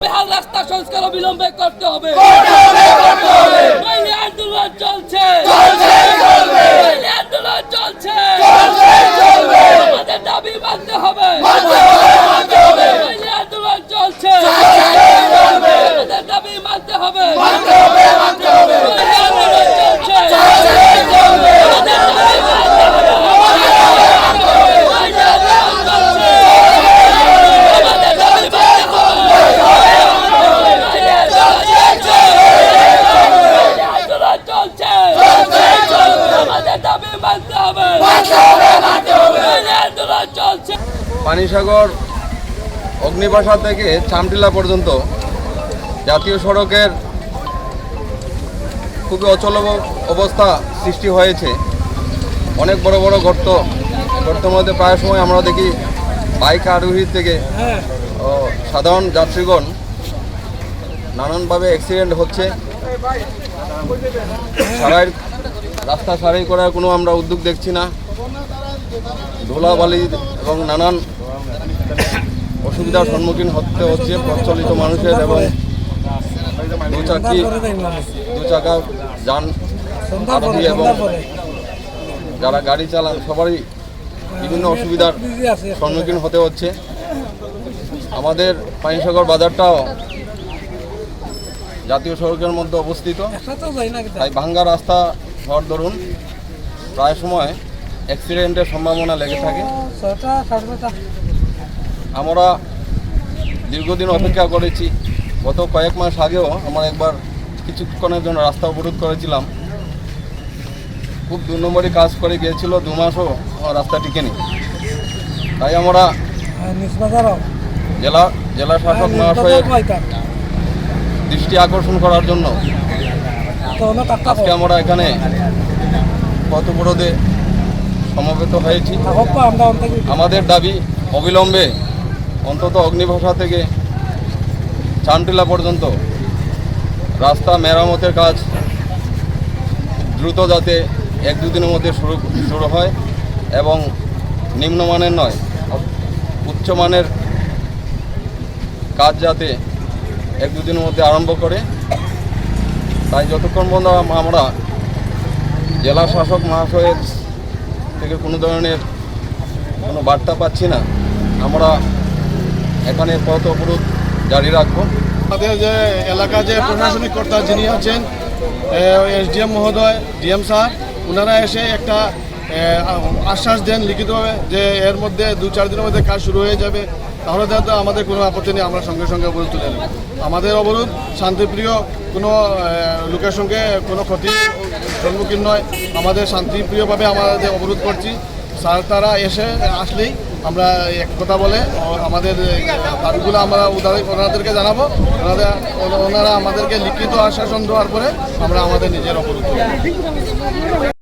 বেহাল রাস্তা সংস্কার অবিলম্বে করতে হবে। চলছে। চলছে নইলে আন্দোলন চলছে আমাদের দাবি মানতে হবে নইলে আন্দোলন চলছে আমাদের দাবি মানতে হবে নইলে আন্দোলন চলছে আমাদের দাবি মানতে হবে নইলে আন্দোলন চলছে আমাদের দাবি মানতে হবে আন্দোলন চলছে আমাদের দাবি মানতে হবে নইলে আন্দোলন চলছে পানিসাগর অগ্নিবাসা থেকে চামটিলা পর্যন্ত জাতীয় সড়কের খুবই অচল অবস্থা সৃষ্টি হয়েছে। অনেক বড় বড় গর্ত গর্তের মধ্যে প্রায় সময় আমরা দেখি বাইক আরোহী থেকে ও, সাধারণ যাত্রীগণ নানানভাবে অ্যাক্সিডেন্ট হচ্ছে। সারাই রাস্তা সারাই করার কোনো আমরা উদ্যোগ দেখছি না। ধুলাবালি এবং নানান অসুবিধার সম্মুখীন হতে হচ্ছে প্রচলিত মানুষের এবং দু চাকি দু চাকা যান আরোহী এবং যারা গাড়ি চালান সবারই বিভিন্ন অসুবিধার সম্মুখীন হতে হচ্ছে। আমাদের পানিসাগর বাজারটাও জাতীয় সড়কের মধ্যে অবস্থিত। তাই ভাঙ্গা রাস্তা হওয়ার ধরুন, প্রায় সময় অ্যাক্সিডেন্টের সম্ভাবনা লেগে থাকে। আমরা দীর্ঘদিন অপেক্ষা করেছি। গত কয়েক মাস আগেও আমরা একবার কিছুক্ষণের জন্য রাস্তা অবরোধ করেছিলাম। খুব দু নম্বরই কাজ করে গিয়েছিল, দু মাসও রাস্তা টিকেনি। তাই আমরা জেলা জেলা শাসক মহাশয়ের দৃষ্টি আকর্ষণ করার জন্য আজকে আমরা এখানে পথ অবরোধে সমবেত হয়েছি। আমাদের দাবি অবিলম্বে অন্তত অগ্নিভাষা থেকে চানটিলা পর্যন্ত রাস্তা মেরামতের কাজ দ্রুত যাতে এক দুদিনের মধ্যে শুরু শুরু হয় এবং নিম্নমানের নয়, উচ্চমানের কাজ যাতে এক দুদিনের মধ্যে আরম্ভ করে তাই যতক্ষণ পর্যন্ত আমরা জেলা শাসক মহাশয়ের থেকে কোনো ধরনের কোনো বার্তা পাচ্ছি না, আমরা এখানে পথ অবরোধ জারি রাখব। আমাদের যে এলাকা যে প্রশাসনিক কর্তা যিনি আছেন এসডিএম মহোদয় ডিএম স্যার ওনারা এসে একটা আশ্বাস দেন লিখিতভাবে যে এর মধ্যে দু চার দিনের মধ্যে কাজ শুরু হয়ে যাবে। তাহলে তো আমাদের কোনো আপত্তি নেই, আমরা সঙ্গে সঙ্গে অবরোধ তুলে নেব। আমাদের অবরোধ শান্তিপ্রিয় কোনো লোকের সঙ্গে কোনো ক্ষতি সম্মুখীন নয়। আমাদের শান্তিপ্রিয়ভাবে আমাদের অবরোধ করছি। স্যার, তারা এসে আসলেই আমরা এক কথা বলে আমাদের দাবিগুলো আমরা ওনাদেরকে জানাব। ওনারা আমাদেরকে লিখিত আশ্বাসন দেওয়ার পরে আমরা আমাদের নিজের অবরোধ।